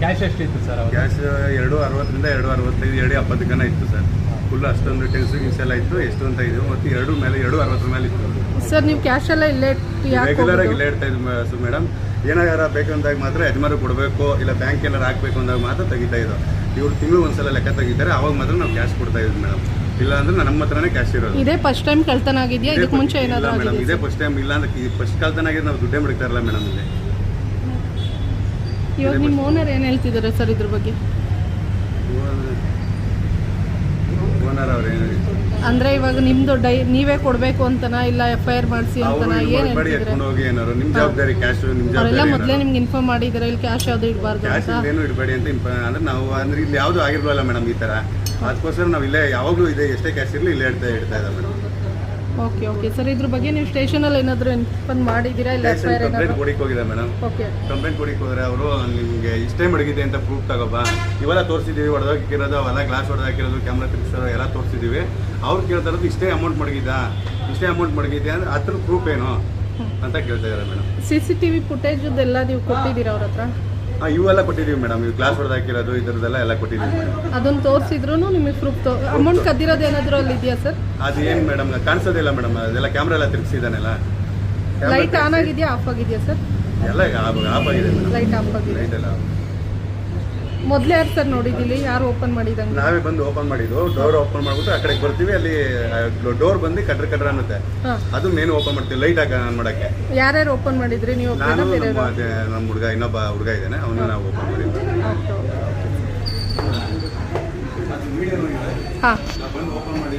Cash ಎಷ್ಟಿತ್ತು sir cash ಎರಡು ಅರವತ್ತರಿಂದ ಎರಡು ಅರವತ್ತೈದು ಎರಡು ಎಪ್ಪತ್ತು ಗನ ಇತ್ತು ಸರ್ ಫುಲ್ ಅಷ್ಟೊಂದು ಟೆನ್ಸು ಗಿನ್ಸ್ ಎಲ್ಲ ಇತ್ತು ಎಷ್ಟು ಅಂತ ಇದು ಮತ್ತು ಎರಡು ಮೇಲೆ ಎರಡು ಅರವತ್ತರ ಮೇಲೆ ಇತ್ತು. ಸರ್ ನೀವು ಕ್ಯಾಶ್ ಎಲ್ಲ ಇಲ್ಲೇ ಯಾಕೆ ರೆಗ್ಯುಲರ್ ಆಗಿ ಇಲ್ಲೇ ಇಡ್ತಾ ಇದ್ದು ಮೇಡಮ್ ಏನಾರ ಬೇಕು ಅಂದಾಗ ಮಾತ್ರ ಯಜಮಾರು ಕೊಡಬೇಕು ಇಲ್ಲ ಬ್ಯಾಂಕ್ ಏನಾರು ಹಾಕ್ಬೇಕು ಅಂದಾಗ ಮಾತ್ರ ತೆಗಿತಾ ಇದ್ದು. ಇವ್ರು ತಿಂಗಳು ಒಂದ್ಸಲ ಲೆಕ್ಕ ತೆಗಿತಾರೆ ಅವಾಗ ಮಾತ್ರ ನಾವು ಕ್ಯಾಶ್ ಕೊಡ್ತಾ ಇದ್ವಿ ಮೇಡಮ್ ಇಲ್ಲ ಅಂದ್ರೆ ನಮ್ಮ ಹತ್ರನೇ ಕ್ಯಾಶ್ ಇರೋದು. ಇದೇ ಫಸ್ಟ್ ಟೈಮ್ ಕಳ್ತನ ಆಗಿದೆಯಾ ಇದಕ್ಕೆ ಮುಂಚೆ ಏನಾದರೂ ಮೇಡಮ್ ಇದೇ ಫಸ್ಟ್ ಟೈಮ್ ಇಲ್ಲ ಅಂದ್ರೆ ಫಸ್ಟ್ ಕಳ್ತನ ಆಗಿದ್ರೆ ನಾವು ದುಡ್ಡೇ ಬಿಡ್ತಾ ಇರಲ್ಲ ಮೇಡಮ್ ಇಲ್ಲಿ. ಇವಾಗ ನಿಮ್ಮ ಓನರ್ ಏನು ಹೇಳ್ತಿದ್ದಾರೆ ಸರ್ ಇದ್ರ ಬಗ್ಗೆ? ಓನರ್ ಅವ್ರು ಏನು ಅಂದ್ರೆ ಇವಾಗ ನಿಮ್ದು ಡೈ ನೀವೇ ಕೊಡ್ಬೇಕು ಅಂತನಾ ಇಲ್ಲ ಎಫ್ ಐ ಆರ್ ಮಾಡಿಸಿ ಅಂತನಾ ಏನ್ ಎತ್ಕೊಂಡು ಹೋಗಿ ಏನಾರು ನಿಮ್ ಜವಾಬ್ದಾರಿ ಕ್ಯಾಶ್ ನಿಮ್ ಅವರೆಲ್ಲ ಜವಾಬ್ದಾರಿ ಮೊದಲೇ ನಿಮ್ಗೆ ಇನ್ಫಾರ್ಮ್ ಮಾಡಿದ್ರೆ ಇಲ್ಲಿ ಕ್ಯಾಶ್ ಯಾವ್ದು ಇಡಬಾರ್ದು ಕ್ಯಾಶ್ ಅಂತ ಏನು ಇಡಬೇಡಿ ಅಂತ ಇಂಪ ಅಂದ್ರೆ ನಾವು ಅಂದ್ರೆ ಇಲ್ಲಿ ಯಾವುದು ಆಗಿರ್ಲಿಲ್ಲ ಮೇಡಮ್ ಈ ತರ. ಅದಕ್ಕೋಸ್ಕರ ನಾವು ಇಲ್ಲೇ ಯಾವಾಗಲೂ ಇದೆ ಎಷ್ಟೇ ಕ್ಯಾಶ್ ಇರಲಿ ಇಲ್ಲೇ ಹೇಳ್ತಾ ಇಡ್ತಾ ಇದ್ದಾರೆ ಮೇಡಮ್ ಓಕೆ ಓಕೆ ಸರ್ ಇದ್ರ ಬಗ್ಗೆ ನೀವು ಸ್ಟೇಷನಲ್ಲಿ ಏನಾದರೂ ಇನ್ಫಾರ್ಮ್ ಮಾಡಿದ್ದೀರಾ? ಇಲ್ಲ ಎಫ್ ಐ ಆರ್ ಕಂಪ್ಲೇಂಟ್ ಏನಾದ್ರು? ಕೊಡಿಕ್ ಹೋಗಿದೆ ಮೇಡಮ್ ಓಕೆ ಕಂಪ್ಲೇಂಟ್ ಕೊಡಿಕ್ ಹೋದ್ರೆ ಅವರು ನಿಮಗೆ ಇಷ್ಟೇ ಮಡಗಿದೆ ಅಂತ ಪ್ರೂಫ್ ತಗೋಬಾ. ಇವೆಲ್ಲ ತೋರಿಸಿದೀವಿ ಹೊಡೆದಾಕಿರೋದು ಅವೆಲ್ಲ ಗ್ಲಾಸ್ ಹೊಡೆದಾಕಿರೋದು ಕ್ಯಾಮ್ರಾ ತಿರ್ಗಿಸೋದು ಎಲ್ಲ ತೋರಿಸಿದೀವಿ ಅವ್ರು ಕೇಳ್ತಾ ಇರೋದು ಇಷ್ಟೇ ಅಮೌಂಟ್ ಮಡಗಿದ್ದ? ಇಷ್ಟೇ ಅಮೌಂಟ್ ಮಡಗಿದೆ ಅಂದ್ರೆ ಅದ್ರ ಪ್ರೂಫ್ ಏನು ಅಂತ ಕೇಳ್ತಾ ಇದ್ದಾರೆ madam C C T V footage ಎಲ್ಲ ನೀವು ಕೊಟ್ಟಿದ್ದೀರಾ ಅವ್ರ ಹತ್ರ? ಇವೆಲ್ಲ ಕೊಟ್ಟಿದೀವಿ ಮೇಡಮ್. ಇವು ಗ್ಲಾಸ್ ಹೊಡೆದಾಕಿರೋದು ಇದ್ರದ್ದೆಲ್ಲ ಎಲ್ಲ ಕೊಟ್ಟಿದ್ದೀವಿ ಮೇಡಮ್. ಅದನ್ನ ತೋರಿಸಿದ್ರು ನಿಮಗೆ ಪ್ರೂಫ್ ಅಮೌಂಟ್ ಕದ್ದಿರೋದು ಏನಾದರೂ ಅಲ್ಲಿ ಇದೆಯಾ ಸರ್ ಅದು ಏನು ಮೇಡಮ್ ಕಾಣಿಸೋದಿಲ್ಲ ಮೇಡಮ್. ಅದೆಲ್ಲ ಕ್ಯಾಮ್ರಾ ಎಲ್ಲ ತಿರುಗಿಸಿದಾನೆಲ್ಲ ಲೈಟ್ ಆನ್ ಆಗಿದೆಯಾ ಆಫ್ ಆಗಿದೆಯಾ ಸರ್ ಎಲ್ಲ ಆಫ್ ಆಗಿದೆ ಲೈಟ್ ಆಫ್ ಆಗಿದೆ. ಲೈಟ್ ಎಲ್ಲ ಮೊದಲೇ ಯಾರು ಸರ್ ನೋಡಿದ್ದೀವಿ ಯಾರು ಓಪನ್ ಮಾಡಿದಂಗೆ? ನಾವೇ ಬಂದು ಓಪನ್ ಮಾಡಿದ್ದು. ಡೋರ್ ಓಪನ್ ಮಾಡ್ಬಿಟ್ಟು ಆ ಕಡೆಗೆ ಬರ್ತೀವಿ ಅಲ್ಲಿ ಡೋರ್ ಬಂದು ಕಟ್ರ ಕಟ್ರ ಅನ್ನುತ್ತೆ. ಹಾಂ. ಅದು ಮೇನ್ ಓಪನ್ ಮಾಡ್ತೀವಿ ಲೈಟ್ ಆಗ ನಾನು ಮಾಡಕ್ಕೆ. ಯಾರ್ಯಾರು ಓಪನ್ ಮಾಡಿದ್ರಿ? ನೀವು ನಾನು ನಮ್ಮ ಅದೇ ನಮ್ಮ ಹುಡುಗ ಇನ್ನೊಬ್ಬ ಹುಡುಗ ಇದ್ದಾನೆ ಅವನ್ನ ನಾವು ಓಪನ್ ಮಾಡಿದ್ವಿ ಹಾಂ. ಬಂದು ಓಪನ್ ಮಾಡಿ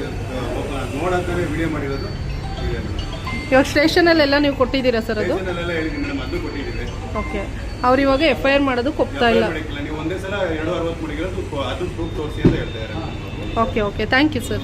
ನೋಡಂತಾನೆ ವಿಡಿಯೋ ಮಾಡಿರೋದು. ಇವಾಗ ಸ್ಟೇಷನಲ್ಲೆಲ್ಲ ನೀವು ಕೊಟ್ಟಿದ್ದೀರಾ ಸರ್ ಅದು? ಓಕೆ. ಅವ್ರು ಇವಾಗ ಎಫ್ ಐ ಆರ್ ಮಾಡೋದಕ್ಕೆ ಒಪ್ತಾ ಇಲ್ಲ? ಒಂದೇ ಸಲ ಎರಡು ಅರವತ್ತು ಮಾಡಿರೋದು ಅದು ಪ್ರೂಫ್ ತೋರಿಸಿ ಅಂತ ಹೇಳ್ತಾ ಇದ್ದಾರೆ. Okay okay. Thank you sir